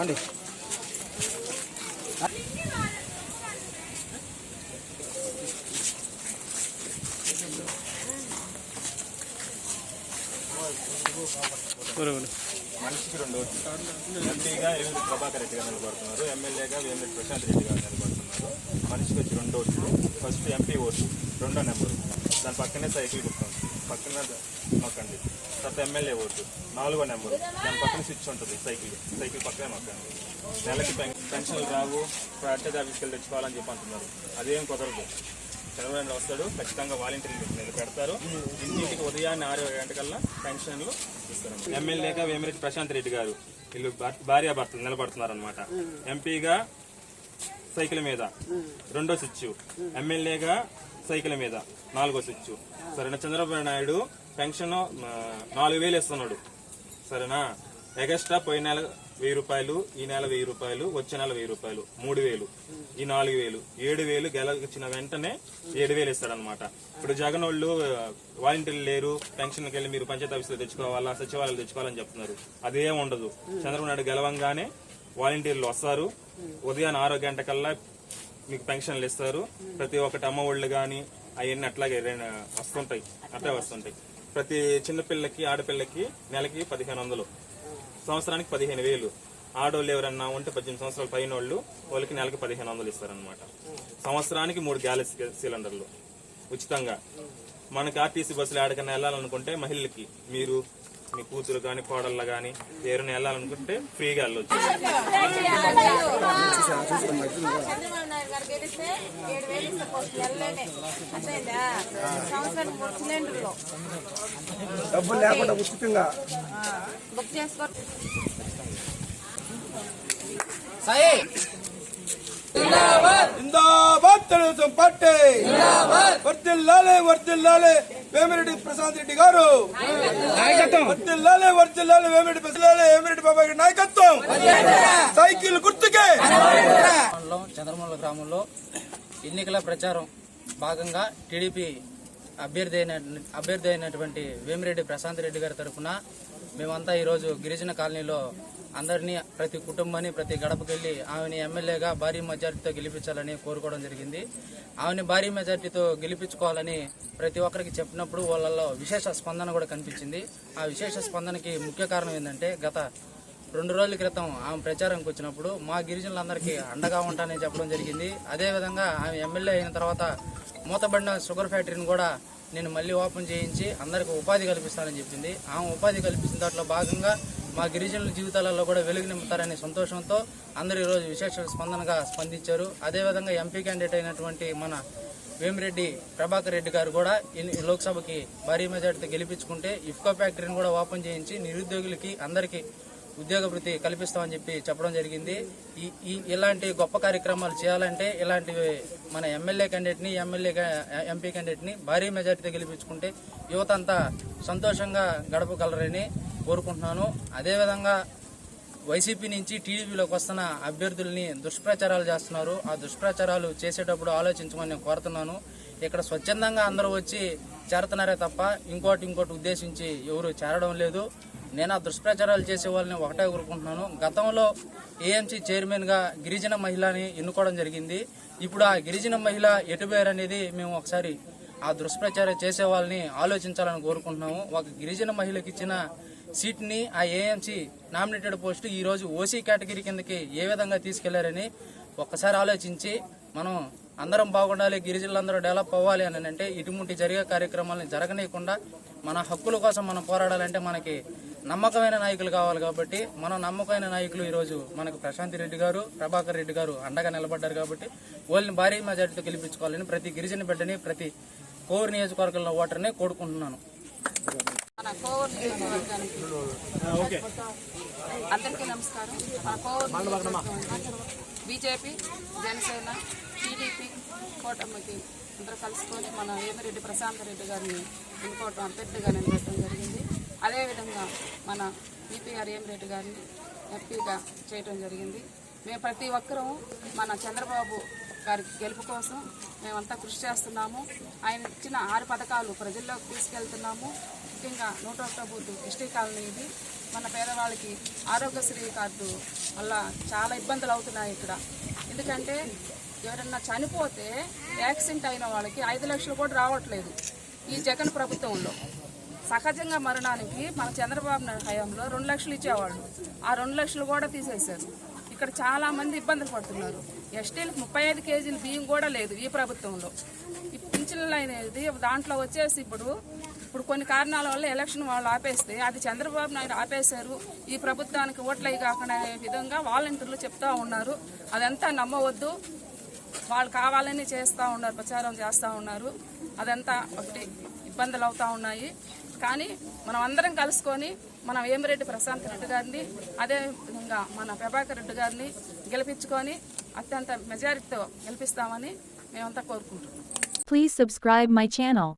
అండి మనిషికి రెండు ఓట్లు ఎంపీగా ఏమిటి ప్రభాకర్ రెడ్డి గారు నిలబడుతున్నారు ఎమ్మెల్యేగా వేమిరెడ్డి ప్రశాంత్ రెడ్డి గారు నిలబడుతున్నారు. మనిషికి వచ్చి రెండు ఓట్లు ఫస్ట్ ఎంపీ ఓటు రెండో నెంబరు. దాని పక్కనే సైకిల్ గుర్తుంది పక్కన నొక్కండి తర్వాత ఎమ్మెల్యే ఓటు నాలుగో నెంబర్. దాని పక్కన స్విచ్ ఉంటుంది సైకిల్. సైకిల్ పక్కనే నొక్కండి నెలకి పెన్షన్లు రావు. అటాచ్ ఆఫీస్కి వెళ్ళి తెచ్చుకోవాలని చెప్పి అంటున్నారు. అదేం కుదరదు. చంద్రబాబు వస్తాడు. ఖచ్చితంగా వాలంటీర్లు నిలు పెడతారు. ఇంటికి ఉదయాన్నే ఆరు గంటకల్లా పెన్షన్లు ఇస్తారు ఎమ్మెల్యేగా వేమిరెడ్డి ప్రశాంత్ రెడ్డి గారు వీళ్ళు భా- భార్యాభర్తలు నిలబడుతున్నారు అనమాట ఎంపీగా సైకిల్ మీద. రెండో స్విచ్ ఎమ్మెల్యేగా సైకిల్ మీద నాలుగో స్విచ్ సరేనా? చంద్రబాబు నాయుడు పెన్షన్ నాలుగు వేలు ఇస్తున్నాడు. సరేనా? ఎగస్ట్రా పోయిన నెల వెయ్యి రూపాయలు ఈ నెల వెయ్యి రూపాయలు వచ్చే నెల వెయ్యి రూపాయలు మూడు వేలు ఈ నాలుగు వేలు ఏడు వేలు గెలచిన వెంటనే ఏడు వేలు ఇస్తాడనమాట ఇప్పుడు జగన్ వాళ్ళు వాలంటీర్లు లేరు పెన్షన్కి వెళ్ళి మీరు పంచాయతీ ఆఫీసులో తెచ్చుకోవాలా సచివాలయాలు తెచ్చుకోవాలని చెప్తున్నారు. అదేం ఉండదు. చంద్రబాబు నాయుడు గెలవంగానే వాలంటీర్లు వస్తారు. ఉదయం ఆరో గంట కల్లా మీకు పెన్షన్లు ఇస్తారు. ప్రతి ఒక్కటి అమ్మ ఒళ్ళు కానీ అవన్నీ అట్లాగే రె- వస్తుంటాయి. అట్లా వస్తుంటాయి. ప్రతి చిన్నపిల్లకి ఆడపిల్లకి నెలకి పదిహేను వందలు. సంవత్సరానికి పదిహేను వేలు. ఆడోళ్ళు ఎవరన్నా ఉంటే పద్దెనిమిది సంవత్సరాల పైన వాళ్ళు వాళ్ళకి నెలకి పదిహేను వందలు ఇస్తారనమాట సంవత్సరానికి మూడు గ్యాలెస్ సిలిండర్లు. ఉచితంగా. మనకి ఆర్టీసీ బస్సులు ఎక్కడికైనా వెళ్ళాలనుకుంటే మహిళలకి మీరు మీ కూతురు కానీ కోడళ్ళ కానీ ఎవరైనా వెళ్ళాలనుకుంటే ఫ్రీగా వెళ్ళొచ్చు. డబ్బులు లేకుండా ఉచితంగా. బుక్ చేసుకో జిందాబాద్. తెలుగుదేశం పార్టీ. వర్దిల్లాలే వర్దిల్లాలే వేమిరెడ్డి ప్రసాద్ రెడ్డి గారు. వర్దిల్లాలే వర్దిల్లాలే వేమిరెడ్డి ప్రసాద్ వేమిరెడ్డి బాబాయ్ నాయకత్వం. సైకిల్ గుర్తుకే. గ్రామంలో చంద్రమూల గ్రామంలో ఎన్నికల ప్రచారం భాగంగా టీడీపీ అభ్యర్థి అయిన అభ్యర్థి అయినటువంటి వేమిరెడ్డి ప్రశాంత్ రెడ్డి గారి తరఫున మేమంతా ఈరోజు గిరిజన కాలనీలో అందరినీ ప్రతి కుటుంబాన్ని ప్రతి గడపకెళ్ళి ఆమెని ఎమ్మెల్యేగా భారీ మెజార్టీతో గెలిపించాలని కోరుకోవడం జరిగింది. ఆమెని భారీ మెజార్టీతో గెలిపించుకోవాలని ప్రతి ఒక్కరికి చెప్పినప్పుడు వాళ్ళల్లో విశేష స్పందన కూడా కనిపించింది. ఆ విశేష స్పందనకి ముఖ్య కారణం ఏంటంటే గత రెండు రోజుల క్రితం ఆమె ప్రచారంకి వచ్చినప్పుడు మా గిరిజనులందరికీ అండగా ఉంటానని చెప్పడం జరిగింది. అదేవిధంగా ఆమె ఎమ్మెల్యే అయిన తర్వాత మూతబడిన షుగర్ ఫ్యాక్టరీని కూడా నేను మళ్ళీ ఓపెన్ చేయించి అందరికి ఉపాధి కల్పిస్తానని చెప్పింది. ఆమె ఉపాధి కల్పించిన దాంట్లో భాగంగా మా గిరిజనుల జీవితాలలో కూడా వెలుగు నింపుతారనే సంతోషంతో అందరూ ఈరోజు విశేష స్పందనగా స్పందించారు. అదేవిధంగా ఎంపీ క్యాండిడేట్ అయినటువంటి మన వేమిరెడ్డి ప్రభాకర్ రెడ్డి గారు కూడా లోక్సభకి భారీ మెజార్టీతో గెలిపించుకుంటే ఇఫ్కో ఫ్యాక్టరీని కూడా ఓపెన్ చేయించి నిరుద్యోగులకి అందరికీ ఉద్యోగ వృత్తి కల్పిస్తామని చెప్పి చెప్పడం జరిగింది. ఈ ఈ ఇలాంటి గొప్ప కార్యక్రమాలు చేయాలంటే ఇలాంటివి మన ఎమ్మెల్యే క్యాండిడేట్ని ఎమ్మెల్యే ఎంపీ క్యాండిడేట్ని భారీ మెజార్టీతో గెలిపించుకుంటే యువత అంతా సంతోషంగా గడపగలరని కోరుకుంటున్నాను. అదేవిధంగా వైసీపీ నుంచి టీడీపీలోకి వస్తున్న అభ్యర్థుల్ని దుష్ప్రచారాలు చేస్తున్నారు. ఆ దుష్ప్రచారాలు చేసేటప్పుడు ఆలోచించమని నేను కోరుతున్నాను. ఇక్కడ స్వచ్ఛందంగా అందరూ వచ్చి చేరుతున్నారే తప్ప ఇంకోటి ఇంకోటి ఉద్దేశించి ఎవరు చేరడం లేదు. నేను ఆ దుష్ప్రచారాలు చేసే వాళ్ళని ఒకటే కోరుకుంటున్నాను. గతంలో ఏఎంసీ చైర్మన్గా గిరిజన మహిళని ఎన్నుకోవడం జరిగింది. ఇప్పుడు ఆ గిరిజన మహిళ ఎటుపోయారు అనేది మేము ఒకసారి ఆ దుష్ప్రచారం చేసే వాళ్ళని ఆలోచించాలని కోరుకుంటున్నాము. ఒక గిరిజన మహిళకి ఇచ్చిన సీట్ని ఆ ఏఎంసీ నామినేటెడ్ పోస్ట్ ఈ రోజు ఓసీ కేటగిరీ కిందకి ఏ విధంగా తీసుకెళ్ళారని ఒక్కసారి ఆలోచించి మనం అందరం బాగుండాలి గిరిజనులందరూ డెవలప్ అవ్వాలి అని అంటే ఇటువంటి జరిగే కార్యక్రమాలను జరగనీయకుండా మన హక్కుల కోసం మనం పోరాడాలంటే మనకి నమ్మకమైన నాయకులు కావాలి కాబట్టి మన నమ్మకమైన నాయకులు ఈరోజు మనకు ప్రశాంతి రెడ్డి గారు ప్రభాకర్ రెడ్డి గారు అండగా నిలబడ్డారు కాబట్టి వాళ్ళని భారీ మెజార్టీతో గెలిపించుకోవాలని ప్రతి గిరిజన బిడ్డని ప్రతి కోర్ నియోజకవర్గంలో ఓటర్ని కోరుకుంటున్నాను. మన అందరికీ నమస్కారం. మన కోవూరు బీజేపీ జనసేన టీడీపీ కూటమికి అందరూ కలుసుకొని మన వేమిరెడ్డి ప్రశాంత్ రెడ్డి గారిని ఎన్నుకోవటం అభ్యర్థిగా నిలబెట్టడం జరిగింది. అదేవిధంగా మన ఈపీఆర్ రెడ్డి గారిని ఎంపీగా చేయటం జరిగింది. మేము ప్రతి ఒక్కరూ మన చంద్రబాబు గారి గెలుపు కోసం మేమంతా కృషి చేస్తున్నాము. ఆయన ఇచ్చిన ఆరు పథకాలు ప్రజల్లోకి తీసుకెళ్తున్నాము. ముఖ్యంగా నూట ఒకటో బూత్ ఎస్టీ కాలనీ ఇది. మన పేదవాళ్ళకి ఆరోగ్యశ్రీ కార్డు వల్ల చాలా ఇబ్బందులు అవుతున్నాయి ఇక్కడ. ఎందుకంటే ఎవరన్నా చనిపోతే యాక్సిడెంట్ అయిన వాళ్ళకి ఐదు లక్షలు కూడా రావట్లేదు ఈ జగన్ ప్రభుత్వంలో. సహజంగా మరణానికి మన చంద్రబాబు నాయుడు హయాంలో రెండు లక్షలు ఇచ్చేవాళ్ళు. ఆ రెండు లక్షలు కూడా తీసేశారు. ఇక్కడ చాలా మంది ఇబ్బందులు పడుతున్నారు. ఎస్టీలకు ముప్పై ఐదు కేజీలు బియ్యం కూడా లేదు ఈ ప్రభుత్వంలో. ఈ పింఛన్లు అనేది దాంట్లో వచ్చేసి ఇప్పుడు ఇప్పుడు కొన్ని కారణాల వల్ల ఎలక్షన్ వాళ్ళు ఆపేస్తే అది చంద్రబాబు నాయుడు ఆపేశారు. ఈ ప్రభుత్వానికి ఓట్లయి కాకుండా అనే విధంగా వాలంటీర్లు చెప్తా ఉన్నారు. అదంతా నమ్మవద్దు. వాళ్ళు కావాలని చేస్తూ ఉన్నారు ప్రచారం చేస్తూ ఉన్నారు. అదంతా ఒకటి ఇబ్బందులు అవుతూ ఉన్నాయి. కానీ మనం అందరం కలుసుకొని మనం వేమిరెడ్డి ప్రశాంత్ రెడ్డి గారిని అదే విధంగా మన ప్రభాకర్ రెడ్డి గారిని గెలిపించుకొని అత్యంత మెజారిటీతో గెలిపిస్తామని మేమంతా కోరుకుంటున్నాం. Please subscribe my channel